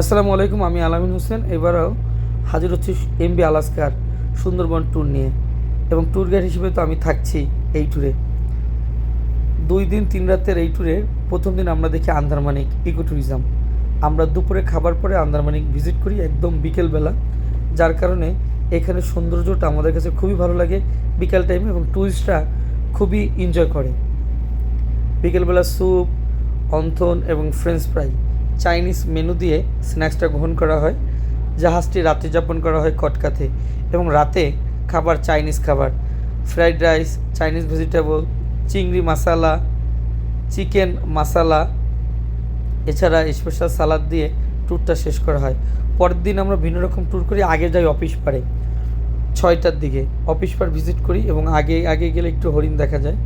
আসসালামু আলাইকুম, আমি আলামিন হোসেন। এবারও হাজির হচ্ছি এমবি আলাস্কার সুন্দরবন ট্যুর নিয়ে। এবং ট্যুর গাইড হিসেবে তো আমি থাকছি এই ট্যুরে দুই দিন, তিন রাতের এই ট্যুরে প্রথম দিন আমরা দেখি আন্দারমানিক ইকো ট্যুরিজম আমরা দুপুরে খাবার পরে আন্দারমানিক ভিজিট করি একদম বিকেলবেলা, যার কারণে এখানে সৌন্দর্যটা আমাদের কাছে খুবই ভালো লাগে বিকেল টাইমে এবং ট্যুরিস্টরা খুবই এনজয় করে। বিকেলবেলা স্যুপ অন্থন এবং ফ্রেঞ্চ ফ্রাই চাইনিজ মেনু দিয়ে স্ন্যাক্সটা গ্রহণ করা হয়, জাহাজটি রাতে যাপন করা হয় কটকাতে এবং রাতে খাবার চাইনিজ খাবার। ফ্রাইড রাইস, চাইনিজ ভেজিটেবল, চিংড়ি মশালা চিকেন মশালা এছাড়া স্পেশাল সালাদ দিয়ে ট্যুরটা শেষ করা হয়। পরের দিন আমরা ভিন্ন রকম ট্যুর করি আগে যাই অফিস পারে ছয়টার দিকে অফিস পার ভিজিট করি এবং আগে আগে গেলে একটু হরিণ দেখা যায়।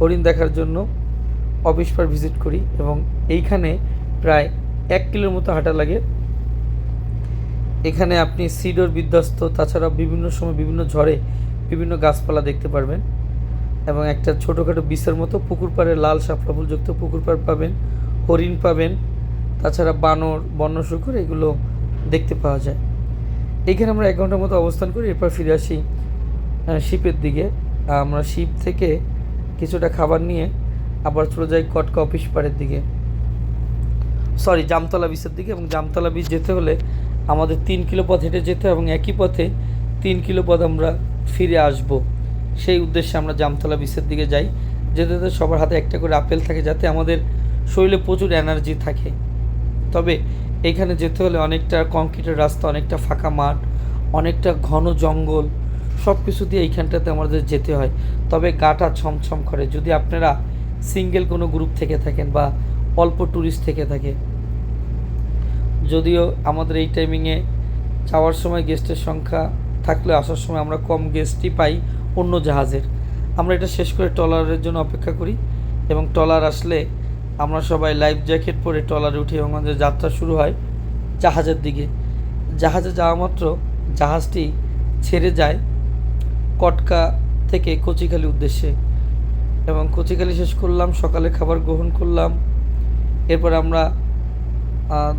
হরিণ দেখার জন্য অফিস পার ভিজিট করি এবং এইখানে প্রায় এক কিলোর মতো হাঁটা লাগে। এখানে আপনি সিডোর বিধ্বস্ত তাছাড়া বিভিন্ন সময় বিভিন্ন ঝড়ে বিভিন্ন গাছপালা দেখতে পারবেন এবং একটা ছোটোখাটো বিষের মতো পুকুর পাড়ে লাল শাপলা ফুলযুক্ত পুকুর পাড় পাবেন, হরিণ পাবেন, তাছাড়া বানর বন্য শুকুর এগুলো দেখতে পাওয়া যায়। এখানে আমরা এক ঘণ্টার মতো অবস্থান করি এরপর ফিরে আসি শিপের দিকে। আমরা শিপ থেকে কিছুটা খাবার নিয়ে আবার চলে যাই কটকা অফিস পাড়ের দিকে। সরি, জামতলা বিচের দিকে এবং জামতলা বিচ যেতে হলে আমাদের তিন কিলো পথ হেঁটে যেতে এবং একই পথে তিন কিলো পথ আমরা ফিরে আসব। সেই উদ্দেশ্যে আমরা জামতলা বিচের দিকে যাই। যেতে যেতে সবার হাতে একটা করে আপেল থাকে যাতে আমাদের শরীরে প্রচুর এনার্জি থাকে। তবে এখানে যেতে হলে অনেকটা কংক্রিটের রাস্তা, অনেকটা ফাঁকা মাঠ, অনেকটা ঘন জঙ্গল সব কিছু দিয়ে এইখানটাতে আমাদের যেতে হয়। তবে গাটা ছমছম করে। যদি আপনারা সিঙ্গেল কোনো গ্রুপ থেকে থাকেন বা অল্প ট্যুরিস্ট থেকে থাকে যদিও আমাদের এই টাইমিংয়ে যাওয়ার সময় গেস্টের সংখ্যা থাকলে আসার সময় আমরা কম গেস্টই পাই অন্য জাহাজের। আমরা এটা শেষ করে ট্রলারের জন্য অপেক্ষা করি এবং ট্রলার আসলে আমরা সবাই লাইফ জ্যাকেট পরে ট্রলারে উঠি এবং আমাদের যাত্রা শুরু হয় জাহাজের দিকে। জাহাজে যাওয়া মাত্র জাহাজটি ছেড়ে যায় কটকা থেকে কচিখালি উদ্দেশ্যে। এবং কচিখালি শেষ করলাম সকালে খাবার গ্রহণ করলাম। এরপর আমরা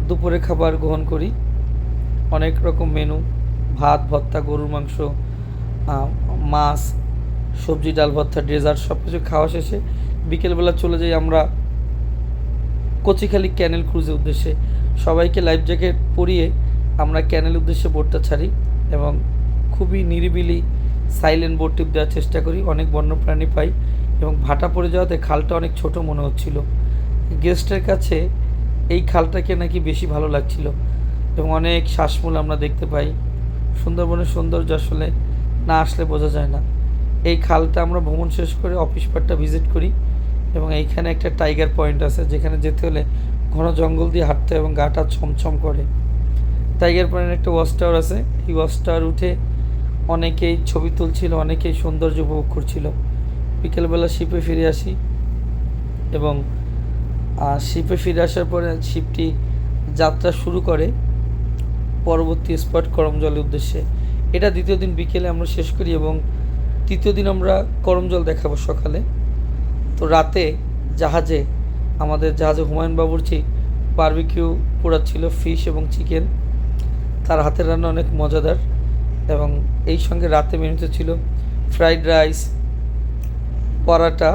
দুপুরে খাবার গ্রহণ করি। অনেক রকম মেনু ভাত, ভর্তা, গরুর মাংস মাছ, সবজি, ডাল, ভর্তা ডেজার্ট সব কিছু খাওয়া শেষে বিকেলবেলা চলে যাই আমরা কচিখালি ক্যানেল ক্রুজের উদ্দেশ্যে। সবাইকে লাইফ জ্যাকেট পরিয়ে আমরা ক্যানেল উদ্দেশ্যে বোটটা ছাড়ি এবং খুবই নিরিবিলি সাইলেন্ট বোট টিপ দেওয়ার চেষ্টা করি। অনেক বন্যপ্রাণী পাই এবং ভাটা পড়ে যাওয়াতে খালটা অনেক ছোট মনে হচ্ছিল। গেস্টের কাছে এই খালটাকে নাকি বেশি ভালো লাগছিল এবং অনেক শ্বাসমূল আমরা দেখতে পাই। সুন্দরবনের সৌন্দর্য আসলে না আসলে বোঝা যায় না। এই খালটা আমরা ভ্রমণ শেষ করে অফিস পার্টটা ভিজিট করি এবং এইখানে একটা টাইগার পয়েন্ট আছে যেখানে যেতে হলে ঘন জঙ্গল দিয়ে হাঁটতে এবং গাটা ছমছম করে। টাইগার পয়েন্ট একটা ওয়াচ টাওয়ার আছে। এই ওয়াচ টাওয়ার উঠে অনেকেই ছবি তুলছিল, অনেকেই সৌন্দর্য উপভোগ করছিল। বিকেলবেলা শিপে ফিরে আসি এবং শিপে ফিরে আসার পরে শিপটি যাত্রা শুরু করে পরবর্তী স্পট করমজলের উদ্দেশ্যে। এটা দ্বিতীয় দিন বিকেলে আমরা শেষ করি এবং তৃতীয় দিন আমরা করমজল দেখাবো সকালে। তো রাতে জাহাজে, আমাদের জাহাজে হুমায়ুন বাবুরচি বারবিকিউ পোড়াচ্ছিল ফিশ এবং চিকেন তার হাতের রান্না অনেক মজাদার এবং এই সঙ্গে রাতে মেনুতে ছিল ফ্রাইড রাইস পরাটা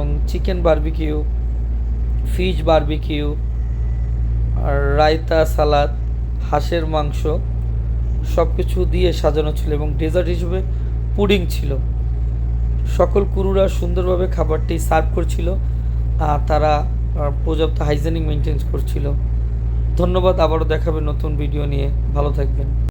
এবং চিকেন বার্বিকিউ, ফিশ বার্বিকিউ, আর রায়তা সালাদ, হাঁসের মাংস সব কিছু দিয়ে সাজানো ছিল এবং ডেজার্ট হিসেবে পুডিং ছিল। সকল কুরুরা সুন্দরভাবে খাবারটি সার্ভ করছিল, আর তারা পর্যাপ্ত হাইজেনিক মেনটেন করছিল। ধন্যবাদ, আবারও দেখাবে নতুন ভিডিও নিয়ে। ভালো থাকবেন।